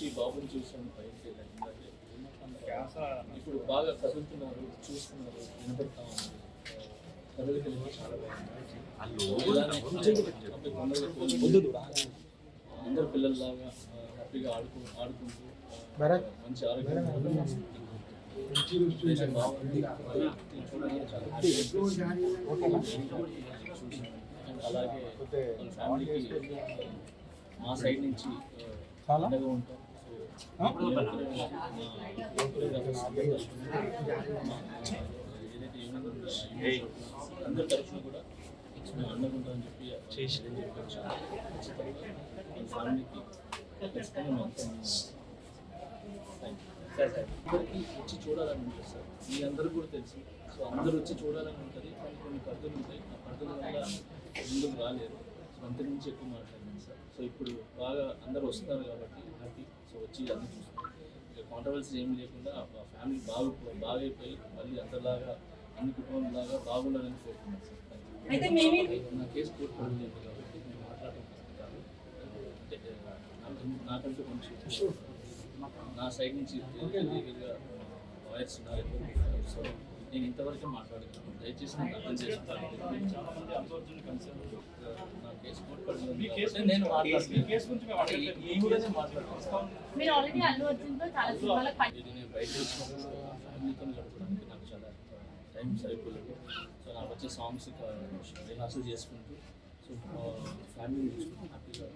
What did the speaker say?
వచ్చి బాబుని చూసాను. ఇప్పుడు బాగా కదులుతున్నారు చూస్తున్నారు వినపడతా కదలికలు కూడా చాలా బాగుంది అందరు పిల్లల్లాగా హ్యాపీగా ఆడుకు ఆడుకుంటూ మంచి ఆరోగ్యం బాగుంది చాలా అలాగే ఫ్యామిలీకి మా సైడ్ నుంచి అండగా ఉంటాం. అందరి తరఫున కూడా మేము అండగా చెప్పి చేసి ఫ్యామిలీకి ఖచ్చితంగా మేము సార్ సార్ అందరికీ వచ్చి చూడాలని ఉంటుంది సార్. మీ అందరూ కూడా తెలుసు. సో అందరూ వచ్చి చూడాలని ఉంటుంది. కానీ కొన్ని పరిధులు ఉంటాయి. ఆ పరిధుల వల్ల ముందుకు రాలేరు. సో అంతకు మించి ఎక్కువ మాట్లాడింది సార్. సో ఇప్పుడు బాగా అందరూ వస్తున్నారు కాబట్టి హ్యాపీ సో వచ్చి అన్ని చూస్తున్నారు ఇక కాంట్రవర్సీ ఏం లేకుండా ఆ ఫ్యామిలీ బాగా బాగైపోయి మళ్ళీ అందరిలాగా అన్ని కుటుంబంలాగా బాగుండాలని కోరుకున్నాను సార్. నా కేసు కోర్టు పడలేదు కాబట్టి నేను నాకు నాకంటూ కొంచెం నా సైడ్ నుంచి లీగల్గా లాయర్స్ ఉన్నారు సో నేను ఇంతవరకు మాట్లాడుతున్నాను దయచేసి నన్ను అర్థం చేసుకుంటాను నేను మీరు ఆల్రెడీ అల్లు అర్జున్తో చాలా సినిమాలకు పని ఇది నేను బయట వచ్చినప్పుడు ఫ్యామిలీతో గడపడానికి నాకు చాలా టైం సరిపోలేదు. సో నాకు వచ్చే సాంగ్స్ రిహార్సల్ చేసుకుంటూ సో ఫ్యామిలీ హ్యాపీగా